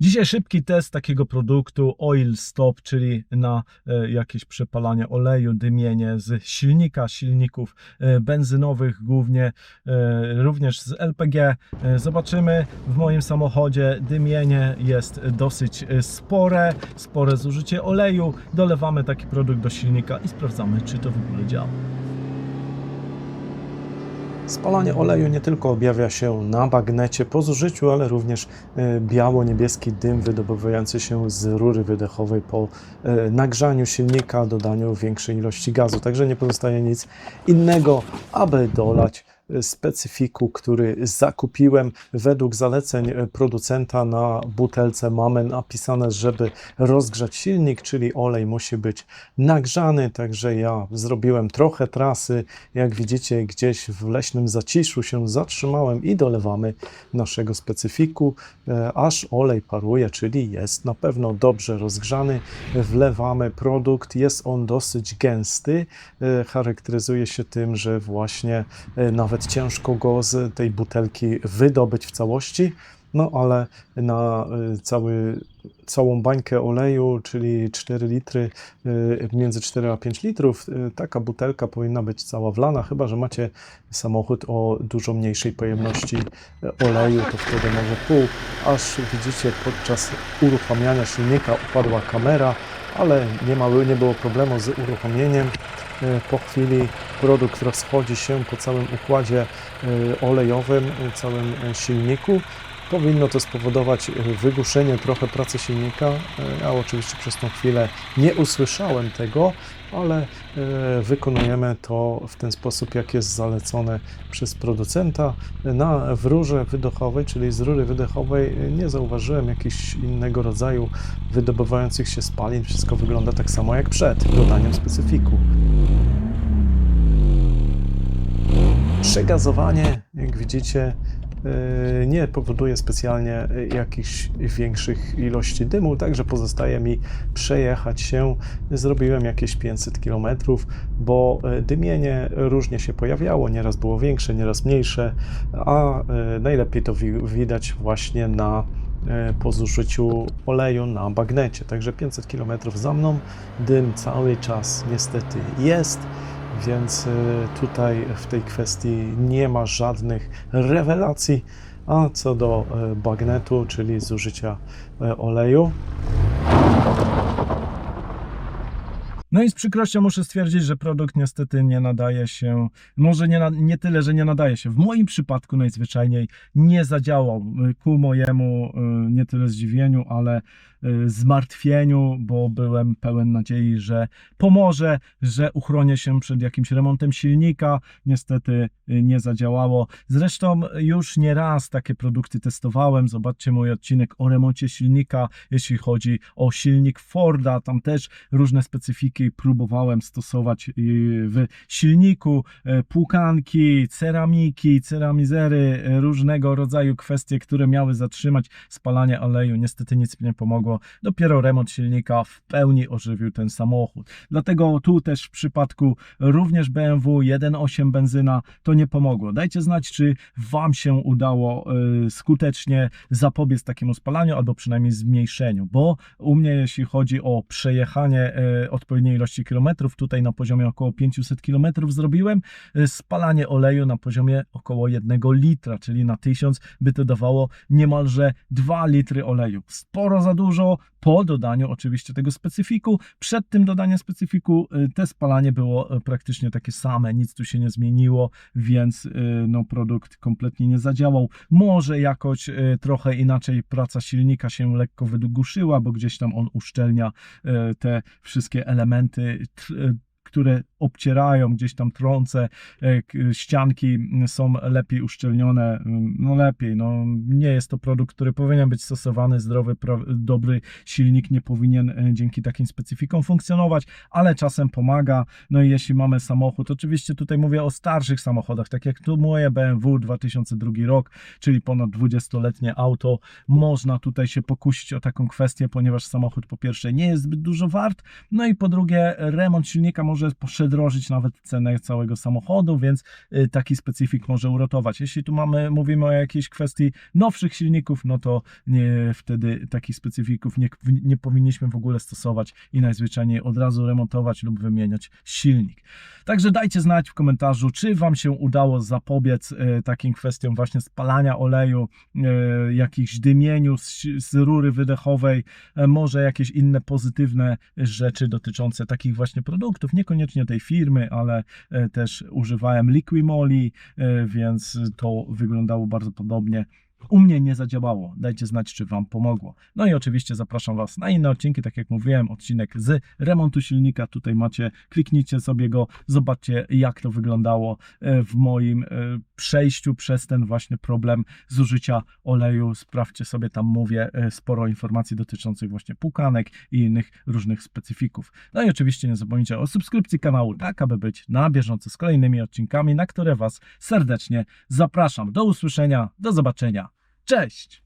Dzisiaj szybki test takiego produktu Oil Stop, czyli na e, jakieś przepalanie oleju, dymienie z silnika, silników e, benzynowych głównie, e, również z LPG. Zobaczymy w moim samochodzie dymienie jest dosyć spore, spore zużycie oleju. Dolewamy taki produkt do silnika i sprawdzamy czy to w ogóle działa. Spalanie oleju nie tylko objawia się na bagnecie po zużyciu, ale również e, biało-niebieski dym wydobywający się z rury wydechowej po e, nagrzaniu silnika, dodaniu większej ilości gazu. Także nie pozostaje nic innego, aby dolać specyfiku, który zakupiłem. Według zaleceń producenta na butelce mamy napisane, żeby rozgrzać silnik, czyli olej musi być nagrzany, także ja zrobiłem trochę trasy, jak widzicie gdzieś w leśnym zaciszu się zatrzymałem i dolewamy naszego specyfiku, e, aż olej paruje, czyli jest na pewno dobrze rozgrzany, wlewamy produkt, jest on dosyć gęsty, e, charakteryzuje się tym, że właśnie e, nawet ciężko go z tej butelki wydobyć w całości, no ale na y, cały, całą bańkę oleju, czyli 4 litry, y, między 4 a 5 litrów, y, taka butelka powinna być cała wlana, chyba że macie samochód o dużo mniejszej pojemności oleju, to wtedy może pół. Aż widzicie, podczas uruchamiania silnika upadła kamera, ale nie, ma, nie było problemu z uruchomieniem. Y, Po chwili produkt rozchodzi się po całym układzie y, olejowym, y, całym silniku. Powinno to spowodować y, wygłuszenie trochę pracy silnika. Ja oczywiście przez tą chwilę nie usłyszałem tego, ale y, wykonujemy to w ten sposób, jak jest zalecone przez producenta. Na w rurze wydechowej, czyli z rury wydechowej, nie zauważyłem jakiegoś innego rodzaju wydobywających się spalin. Wszystko wygląda tak samo jak przed dodaniem specyfiku. Przegazowanie, jak widzicie, nie powoduje specjalnie jakichś większych ilości dymu, także pozostaje mi przejechać się. Zrobiłem jakieś 500 km, bo yy, dymienie różnie się pojawiało, nieraz było większe, nieraz mniejsze, a yy, najlepiej to wi- widać właśnie na po zużyciu oleju na bagnecie. Także 500 km za mną, dym cały czas niestety jest więc y, tutaj w tej kwestii nie ma żadnych rewelacji. A co do y, bagnetu, czyli zużycia y, oleju, No i z przykrością muszę stwierdzić, że produkt niestety nie nadaje się, może nie, na, nie tyle, że nie nadaje się, w moim przypadku najzwyczajniej nie zadziałał y, ku mojemu y, nie tyle zdziwieniu, ale y, zmartwieniu, bo byłem pełen nadziei, że pomoże, że uchronię się przed jakimś remontem silnika. Niestety nie zadziałało. Zresztą już nie raz takie produkty testowałem. Zobaczcie mój odcinek o remoncie silnika, jeśli chodzi o silnik Forda. Tam też różne specyfiki próbowałem stosować y, w silniku, e, płukanki, ceramiki, ceramizery, e, różnego rodzaju kwestie, które miały zatrzymać spalanie oleju. Niestety nic mi nie pomogło. Dopiero remont silnika w pełni ożywił ten samochód. Dlatego tu też w przypadku również BMW 1.8 benzyna to nie pomogło. Dajcie znać, czy Wam się udało y, skutecznie zapobiec takiemu spalaniu, albo przynajmniej zmniejszeniu, bo u mnie, jeśli chodzi o przejechanie y, odpowiedniej ilości kilometrów, tutaj na poziomie około 500 kilometrów zrobiłem, y, spalanie oleju na poziomie około 1 litra, czyli na 1000 by to dawało niemalże 2 litry oleju. Sporo za dużo, po dodaniu oczywiście tego specyfiku. Przed tym dodaniem specyfiku y, te spalanie było y, praktycznie takie same, nic tu się nie zmieniło, więc no, produkt kompletnie nie zadziałał. Może jakoś trochę inaczej praca silnika się lekko wydłuszyła, bo gdzieś tam on uszczelnia te wszystkie elementy, elementy które obcierają, gdzieś tam trące, ścianki są lepiej uszczelnione, mm, no lepiej, no nie jest to produkt, który powinien być stosowany, zdrowy, dobry silnik nie powinien e, dzięki takim specyfikom funkcjonować, ale czasem pomaga, no i jeśli mamy samochód, oczywiście tutaj mówię o starszych samochodach, tak jak tu moje BMW 2002 rok, czyli ponad 20-letnie auto, można tutaj się pokusić o taką kwestię, ponieważ samochód po pierwsze nie jest zbyt dużo wart, no i po drugie remont silnika może może przedrożyć nawet cenę całego samochodu, więc y, taki specyfik może uratować. Jeśli tu mamy, mówimy o jakiejś kwestii nowszych silników, no to nie, wtedy takich specyfików nie, nie powinniśmy w ogóle stosować i najzwyczajniej od razu remontować lub wymieniać silnik. Także dajcie znać w komentarzu, czy Wam się udało zapobiec e, takim kwestiom właśnie spalania oleju, e, jakichś dymieniu z, z rury wydechowej, może jakieś inne pozytywne rzeczy dotyczące takich właśnie produktów, niekoniecznie tej firmy, ale e, też używałem Liquimoli, e, więc to wyglądało bardzo podobnie. U mnie nie zadziałało. Dajcie znać, czy Wam pomogło. No i oczywiście zapraszam Was na inne odcinki, tak jak mówiłem, odcinek z remontu silnika. Tutaj macie, kliknijcie sobie go, zobaczcie, jak to wyglądało e, w moim e, przejściu przez ten właśnie problem zużycia oleju. Sprawdźcie sobie, tam mówię e, sporo informacji dotyczących właśnie pukanek i innych różnych specyfików. No i oczywiście nie zapomnijcie o subskrypcji kanału, tak aby być na bieżąco z kolejnymi odcinkami, na które Was serdecznie zapraszam. Do usłyszenia, do zobaczenia. Cześć!